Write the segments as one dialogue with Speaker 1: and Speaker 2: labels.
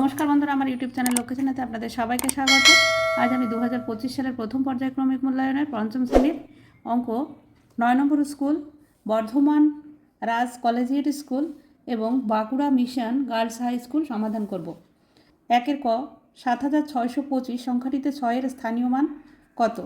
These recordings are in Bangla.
Speaker 1: নমস্কার বন্ধুরা, আমার ইউটিউব চ্যানেল লোকেশনেতে আপনাদের সবাইকে স্বাগত। আজ আমি দু হাজার পঁচিশ সালের প্রথম পর্যায়ক্রমিক মূল্যায়নের পঞ্চম শ্রেণির অঙ্ক, নয় নম্বর school, Bardhaman Raj collegiate school এবং Bankura mission girls high school সমাধান করব। একের ক, সাত হাজার ছয়শো পঁচিশ সংখ্যাটিতে ছয়ের স্থানীয় মান কত?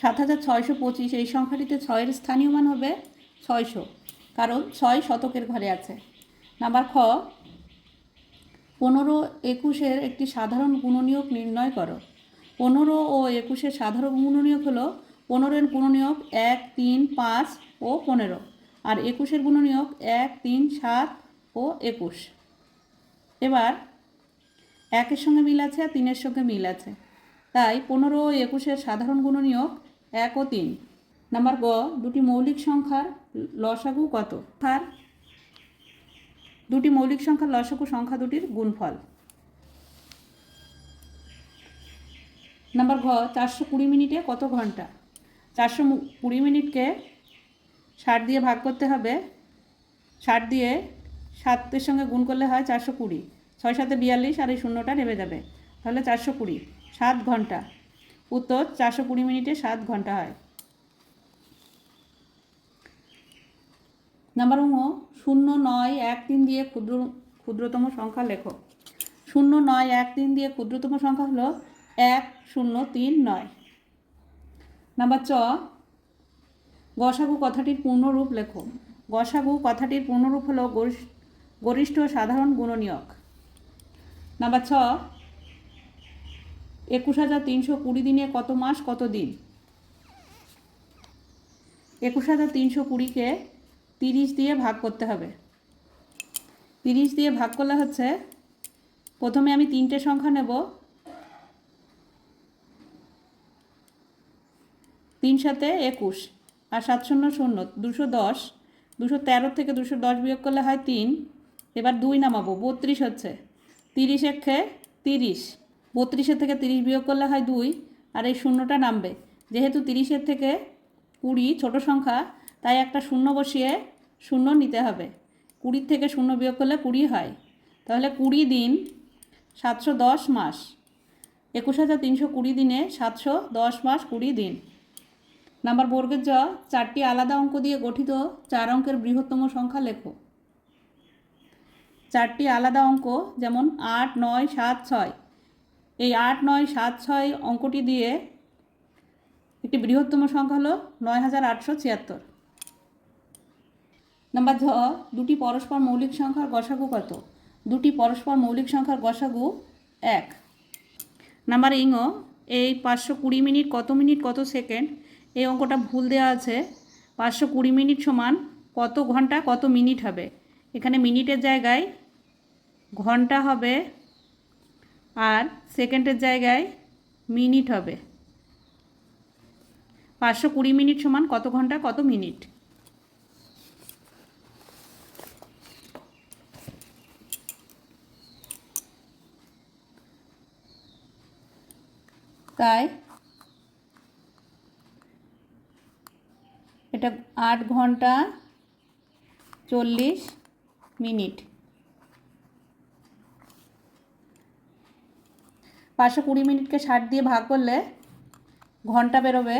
Speaker 1: সাত হাজার ছয়শো পঁচিশ এই সংখ্যাটিতে ছয়ের স্থানীয় মান হবে ছয়শো, কারণ ছয় শতকের ঘরে আছে। নাম্বার খ পনেরো একুশের একটি সাধারণ গুণনীয়ক নির্ণয় করো। পনেরো ও একুশের সাধারণ গুণনীয়ক হলো পনেরোর গুণনীয়ক এক, তিন, পাঁচ ও পনেরো। আর একুশের গুণনীয়ক এক, তিন, সাত ও একুশ। এবার একের সঙ্গে মিল আছে আর তিনের সঙ্গে মিল আছে। তাই পনেরো ও একুশের সাধারণ গুণনীয়ক এক ও তিন। নাম্বার গ, দুটি মৌলিক সংখ্যার লসাগু কত? আর দুটি মৌলিক সংখ্যার লসাগু সংখ্যা দুটির গুণফল। নাম্বার ঘ, চারশো কুড়ি মিনিটে কত ঘণ্টা? চারশো কুড়ি মিনিটকে ষাট দিয়ে ভাগ করতে হবে। ষাট দিয়ে সাতের সঙ্গে গুণ করলে হয় চারশো কুড়ি। ছয় সাথে বিয়াল্লিশ আর এই শূন্যটা নেমে যাবে। তাহলে চারশো কুড়ি, সাত ঘণ্টা। উত্তর, চারশো কুড়ি মিনিটে সাত ঘণ্টা হয়। নাম্বার উম শূন্য নয় এক তিন দিয়ে ক্ষুদ্র, ক্ষুদ্রতম সংখ্যা লেখো। শূন্য নয় এক তিন দিয়ে ক্ষুদ্রতম সংখ্যা হলো এক শূন্য তিন নয়। নাম্বার চ গসাগু কথাটির পূর্ণরূপ লেখো। গসাগু কথাটির পূর্ণরূপ হলো গরিষ্ঠ সাধারণ গুণনীয়ক। নাম্বার ছ একুশ হাজার তিনশো কুড়ি দিনে কত মাস, কত দিন? একুশ হাজার তিনশো কুড়িকে তিরিশ দিয়ে ভাগ করতে হবে। তিরিশ দিয়ে ভাগ করলে হচ্ছে, প্রথমে আমি তিনটে সংখ্যা নেব। তিন সাথে একুশ আর সাত শূন্য শূন্য, দুশো দশ। দুশো তেরো থেকে দুশো দশ বিয়োগ করলে হয় তিন। এবার দুই নামাবো, বত্রিশ হচ্ছে। তিরিশ একে তিরিশ, বত্রিশের থেকে তিরিশ বিয়োগ করলে হয় দুই। আর এই শূন্যটা নামবে। যেহেতু তিরিশের থেকে কুড়ি, ছোট সংখ্যা, তাই একটা শূন্য বসিয়ে শূন্য নিতে হবে। কুড়ির থেকে শূন্য বিয়োগ করলে কুড়ি হয়। তাহলে কুড়ি দিন সাতশো দশ মাস। একুশ হাজার তিনশো কুড়ি দিনে সাতশো দশ মাস কুড়ি দিন। নাম্বার বর্গের জ, চারটি আলাদা অঙ্ক দিয়ে গঠিত চার অঙ্কের বৃহত্তম সংখ্যা লেখো। চারটি আলাদা অঙ্ক যেমন আট, নয়, সাত, ছয়। এই আট, নয়, সাত, ছয় অঙ্কটি দিয়ে একটি বৃহত্তম সংখ্যা হলো নয় হাজার আটশো ছিয়াত্তর। নাম্বার ঝ দুটি পরস্পর মৌলিক সংখ্যার গসাগু কত? দুটি পরস্পর মৌলিক সংখ্যার গসাগু এক। নাম্বার ইঙ এই পাঁচশো কুড়ি মিনিট কত মিনিট কত সেকেন্ড? এই অঙ্কটা ভুল দেওয়া আছে। পাঁচশো কুড়ি মিনিট সমান কত ঘণ্টা কত মিনিট হবে? এখানে মিনিটের জায়গায় ঘণ্টা হবে আর সেকেন্ডের জায়গায় মিনিট হবে। পাঁচশো কুড়ি মিনিট সমান কত ঘণ্টা কত মিনিট? তাই এটা আট ঘণ্টা চল্লিশ মিনিট। পাঁচশো কুড়ি মিনিটকে ষাট দিয়ে ভাগ করলে ঘণ্টা বেরোবে।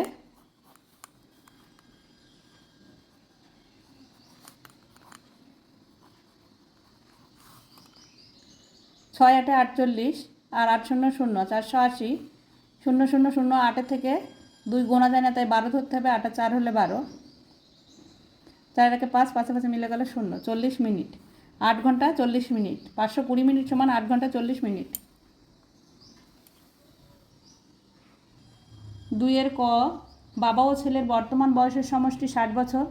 Speaker 1: ছয় আটে আটচল্লিশ আর আট শূন্য শূন্য, চারশো আশি। শূন্য শূন্য শূন্য আটের থেকে দুই গোনা যায় না, তাই বারো ধরতে হবে, আটা চার হলে বারো। চার একে পাঁচ পাশাপাশি মিলে গেলে শূন্য, চল্লিশ মিনিট। আট ঘণ্টা চল্লিশ মিনিট, পাঁচশো কুড়ি মিনিট সমান আট ঘণ্টা চল্লিশ মিনিট। দুইয়ের ক, বাবা ও ছেলের বর্তমান বয়সের সমষ্টি ষাট বছর,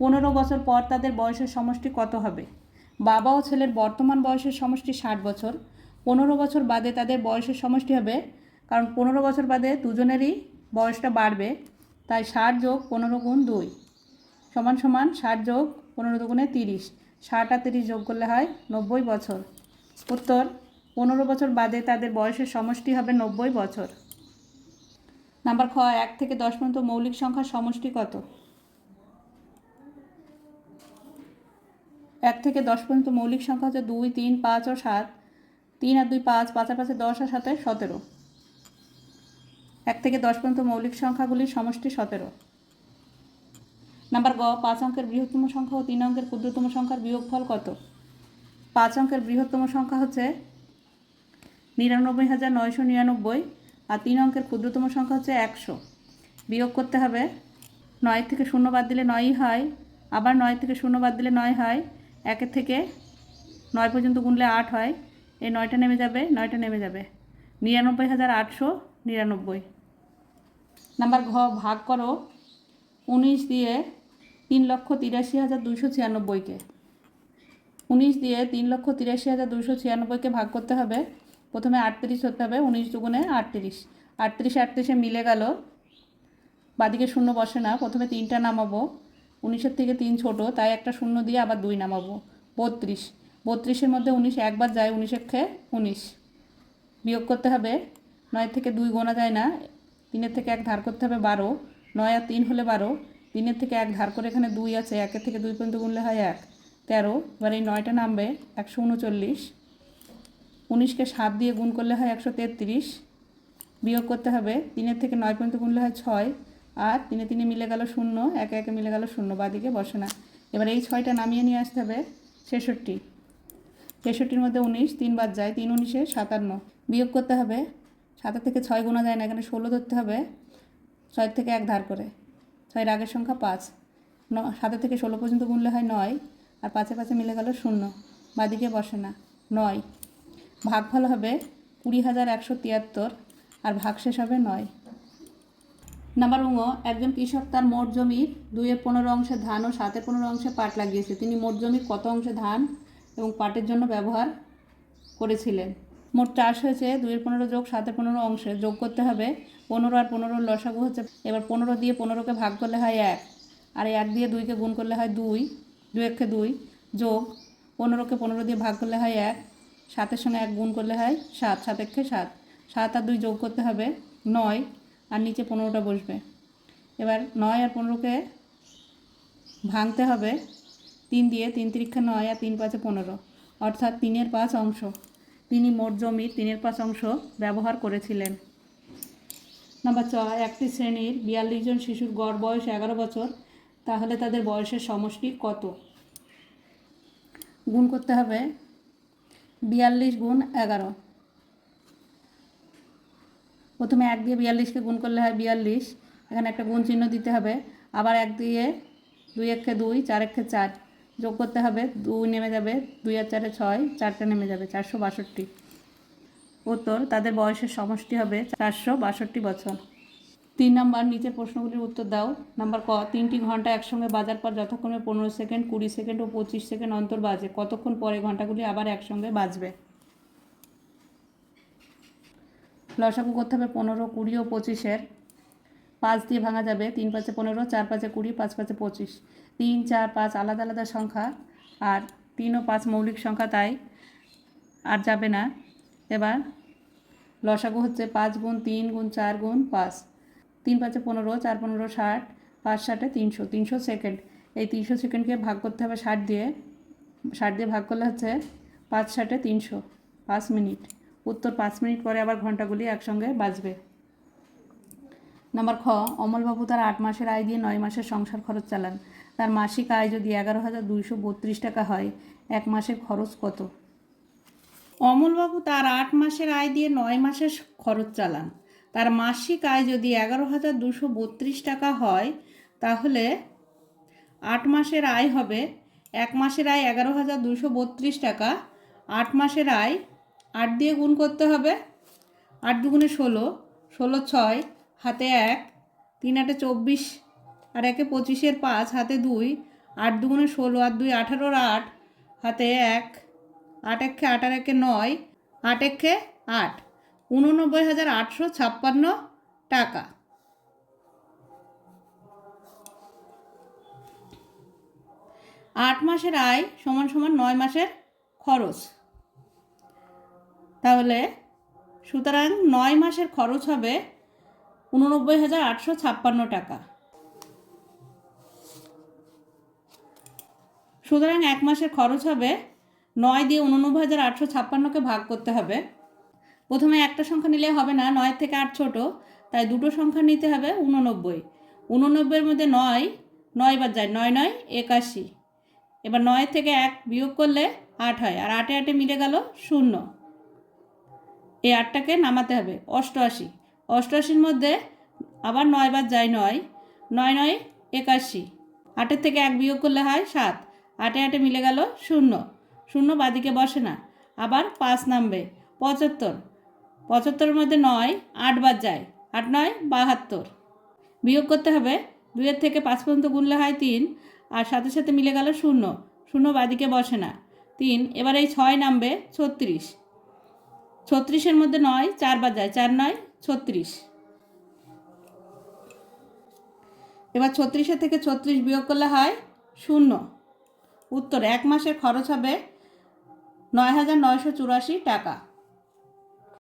Speaker 1: পনেরো বছর পর তাদের বয়সের সমষ্টি কত হবে? বাবা ও ছেলের বর্তমান বয়সের সমষ্টি ষাট বছর, পনেরো বছর বাদে তাদের বয়সের সমষ্টি হবে কারণ পনেরো বছর বাদে দুজনেরই বয়সটা বাড়বে, তাই ষাট যোগ পনেরো গুণ দুই। সমান সমান ষাট যোগ পনেরো দুগুণে তিরিশ। ষাট আর তিরিশ যোগ করলে হয় নব্বই বছর। উত্তর, পনেরো বছর বাদে তাদের বয়সের সমষ্টি হবে নব্বই বছর। নাম্বার খ, এক থেকে দশ পর্যন্ত মৌলিক সংখ্যার সমষ্টি কত? এক থেকে দশ পর্যন্ত মৌলিক সংখ্যা হচ্ছে দুই, তিন, পাঁচ ও সাত। তিন আর দুই, পাঁচ, পাঁচের পাশে দশ আর সাথে সতেরো। এক থেকে দশ পর্যন্ত মৌলিক সংখ্যাগুলির সমষ্টি সতেরো। নাম্বার গ, পাঁচ অঙ্কের বৃহত্তম সংখ্যা ও তিন অঙ্কের ক্ষুদ্রতম সংখ্যার বিয়োগফল কত? পাঁচ অঙ্কের বৃহত্তম সংখ্যা হচ্ছে নিরানব্বই হাজার নয়শো নিরানব্বই আর তিন অঙ্কের ক্ষুদ্রতম সংখ্যা হচ্ছে একশো। বিয়োগ করতে হবে, নয় থেকে শূন্য বাদ দিলে নয়ই হয়, আবার নয় থেকে শূন্য বাদ দিলে নয় হয়, একের থেকে নয় পর্যন্ত গুনলে আট হয়, এই নয়টা নেমে যাবে, নয়টা নেমে যাবে। নিরানব্বই হাজার আটশো নিরানব্বই। নাম্বার ঘ, ভাগ করো। উনিশ দিয়ে তিন লক্ষ তিরাশি হাজার দুশো ছিয়ানব্বইকে। উনিশ দিয়ে তিন লক্ষ তিরাশি হাজার দুশো ছিয়ানব্বইকে ভাগ করতে হবে। প্রথমে আটত্রিশ হতে হবে, উনিশ দুগুণে আটত্রিশ। আটত্রিশে আটত্রিশে মিলে গেল। বাদিকে শূন্য বসে না, প্রথমে তিনটা নামাবো। উনিশের থেকে তিন ছোট, তাই একটা শূন্য দিয়ে আবার দুই নামাবো। বত্রিশ। বত্রিশের মধ্যে উনিশ একবার যায় উনিশের খেয়ে উনিশ। বিয়োগ করতে হবে। নয় থেকে দুই গোনা যায় না তিনের থেকে এক ধার করতে হবে বারো, নয় আর তিন হলে বারো, তিনের থেকে এক ধার করে এখানে দুই আছে, একের থেকে দুই পর্যন্ত গুনলে হয় এক, তেরো, এবার এই নয়টা নামবে, একশো উনচল্লিশ, উনিশকে সাত দিয়ে গুণ করলে হয় একশো তেত্রিশ, বিয়োগ করতে হবে, তিনের থেকে নয় পর্যন্ত গুনলে হয় ছয়, আর তিনে তিনে মিলে গেল শূন্য, একে একে মিলে গেল শূন্য, বাদিকে বসে না। এবার এই ছয়টা নামিয়ে নিয়ে আসতে হবে, ছেষট্টি, ছেষট্টির মধ্যে উনিশ, তিন বাদ যায়, তিন উনিশে সাতান্ন, বিয়োগ করতে হবে সাতের থেকে ছয় গোনা যায় না, এখানে ষোলো ধরতে হবে। ছয় থেকে এক ধার করে। ছয়ের আগের সংখ্যা পাঁচ। ন সাতের থেকে ষোলো পর্যন্ত গুনলে হয় নয়, আর পাঁচে পাঁচে মিলে গেল শূন্য। বাদিকে বসে না, নয়। ভাগফল হবে কুড়ি হাজার একশো তিয়াত্তর, আর ভাগ শেষ হবে নয়। নাম্বার উঙ একজন কৃষক তার মোট জমির দুইয়ের পনেরো অংশে ধান ও সাতের পনেরো অংশে পাট লাগিয়েছে। তিনি মোট জমির কত অংশে ধান এবং পাটের জন্য ব্যবহার করেছিলেন? মোট চাষ হয়েছে দুইয়ের পনেরো যোগ সাতের পনেরো অংশে। যোগ করতে হবে পনেরো আর পনেরো লসাগু হচ্ছে, এবার পনেরো দিয়ে পনেরোকে ভাগ করলে হয় এক। আর এক দিয়ে দুইকে গুণ করলে হয় দুই দুই একে দুই যোগ পনেরোকে পনেরো দিয়ে ভাগ করলে হয় এক। সাতের সঙ্গে এক গুণ করলে হয় সাত সাত একে সাত। সাত আর দুই যোগ করতে হবে নয়, আর নিচে পনেরোটা বসবে। এবার নয় আর পনেরোকে ভাঙতে হবে। তিন দিয়ে তিন তিরিক্ষা নয় আর তিন পাঁচে পনেরো। অর্থাৎ তিনের পাঁচ অংশ। তিনি মোট জমির তিনের পাঁচ অংশ ব্যবহার করেছিলেন। নাম্বার ছ, একটি শ্রেণির বিয়াল্লিশ জন শিশুর গড় বয়স এগারো বছর, তাহলে তাদের বয়সের সমষ্টি কত? গুণ করতে হবে বিয়াল্লিশ গুণ এগারো। প্রথমে এক দিয়ে বিয়াল্লিশকে গুণ করলে হয় বিয়াল্লিশ, এখানে একটা গুণ চিহ্ন দিতে হবে, আবার এক দিয়ে দুই একে দুই, চার একে চার। যোগ করতে হবে দুই নেমে যাবে, দুই আর চারে ছয়, চারটা নেমে যাবে, চারশো বাষট্টি। উত্তর, তাদের বয়সের সমষ্টি হবে চারশো বাষট্টি বছর। তিন নাম্বার, নিচের প্রশ্নগুলির উত্তর দাও। নাম্বার ক, তিনটি ঘণ্টা একসঙ্গে বাজার পর যথাক্রমে পনেরো সেকেন্ড, কুড়ি সেকেন্ড ও পঁচিশ সেকেন্ড অন্তর বাজে। কতক্ষণ পরে ঘন্টাগুলি আবার একসঙ্গে বাজবে? লসাগু করতে হবে পনেরো, কুড়ি ও পঁচিশের। পাঁচ দিয়ে ভাঙা যাবে, তিন পাঁচে পনেরো, চার পাঁচে কুড়ি, পাঁচ পাঁচে পঁচিশ। তিন, চার, পাঁচ আলাদা আলাদা সংখ্যা, আর তিন ও পাঁচ মৌলিক সংখ্যা তাই আর যাবে না। এবার লসাগু হচ্ছে পাঁচ গুণ তিন গুণ চার গুণ পাঁচ। তিন পাঁচে পনেরো, চার পনেরো ষাট, পাঁচ ষাটে তিনশো তিনশো সেকেন্ড। এই তিনশো সেকেন্ডকে ভাগ করতে হবে ষাট দিয়ে। ষাট দিয়ে ভাগ করলে হচ্ছে পাঁচ ষাটে তিনশো, পাঁচ মিনিট। উত্তর পাঁচ মিনিট পরে আবার ঘন্টাগুলি একসঙ্গে বাজবে। নাম্বার খ অমলবাবু তার আট মাসের আয় দিয়ে নয় মাসের সংসার খরচ চালান। তার মাসিক আয় যদি এগারো হাজার দুইশো বত্রিশ টাকা হয়, এক মাসের খরচ কত? অমলবাবু তার আট মাসের আয় দিয়ে নয় মাসের খরচ চালান। তার মাসিক আয় যদি এগারো হাজার দুশো বত্রিশ টাকা হয়, তাহলে আট মাসের আয় হবে এক মাসের আয় এগারো হাজার দুশো বত্রিশ টাকা। আট মাসের আয় আট দিয়ে গুণ করতে হবে আট দুগুণে ষোলো ষোলো ছয় হাতে এক, তিন আটে চব্বিশ, আর একে পঁচিশের পাঁচ, হাতে দুই, আট দুগুণে ষোলো আর দুই আঠারোর আট, হাতে এক, আট একে আট আর একে নয়, আট একে আট, উননব্বই হাজার আটশো ছাপ্পান্ন টাকা। আট মাসের আয় সমান সমান নয় মাসের খরচ। তাহলে সুতরাং নয় মাসের খরচ হবে উননব্বই হাজার আটশো ছাপ্পান্ন টাকা। সুতরাং এক মাসের খরচ হবে নয় দিয়ে উননব্বই হাজার আটশো ছাপ্পান্নকে ভাগ করতে হবে। প্রথমে একটা সংখ্যা নিলে হবে না, নয় থেকে আট ছোট, তাই দুটো সংখ্যা নিতে হবে উননব্বই। উননব্বইয়ের মধ্যে নয় নয় বার যায়, নয় নয়, একাশি। এবার নয় থেকে এক বিয়োগ করলে আট হয়, আর আটে আটে মিলে গেল শূন্য। এই আটটাকে নামাতে হবে, অষ্টআশি। অষ্টআশির মধ্যে আবার নয় বার যায় নয়। নয় নয় একাশি। আটের থেকে এক বিয়োগ করলে হয় সাত। আটে আটে মিলে গেল শূন্য। শূন্য বাদিকে বসে না। আবার পাঁচ নামবে। পঁচাত্তর। পঁচাত্তরের মধ্যে নয় আট আটবার যায়। আট নয় বাহাত্তর। বিয়োগ করতে হবে। দুইয়ের থেকে পাঁচ পর্যন্ত গুনলে হয় তিন। আর সাথে সাথে মিলে গেল শূন্য। শূন্য বাদিকে বসে না। তিন। এবার এই ছয় নামবে ছত্রিশ। ছত্রিশের মধ্যে নয় চারবার যায়। চার নয় ছত্রিশ। এবার ছত্রিশের থেকে ছত্রিশ বিয়োগ করলে হয় শূন্য। উত্তর, এক মাসের খরচ হবে নয় হাজার নয়শো চুরাশি টাকা।